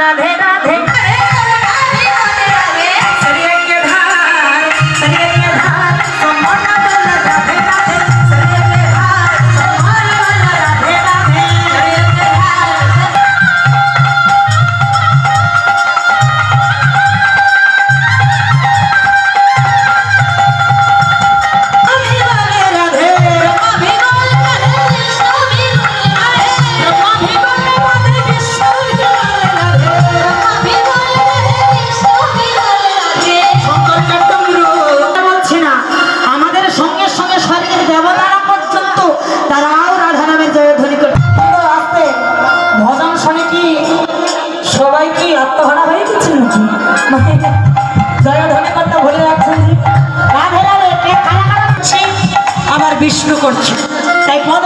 রাধে তারাও রাধা নামের জয়ধ্বনি করে। আস্তে। ভজন শুনে কি সবাই কি আত্মহারা হয়ে গেছে নাকি? মানে জয়ধ্বনি করতে ভুলে রাখছেন রাধে রাধে আবার বিষ্ণু করছে। তাই পদ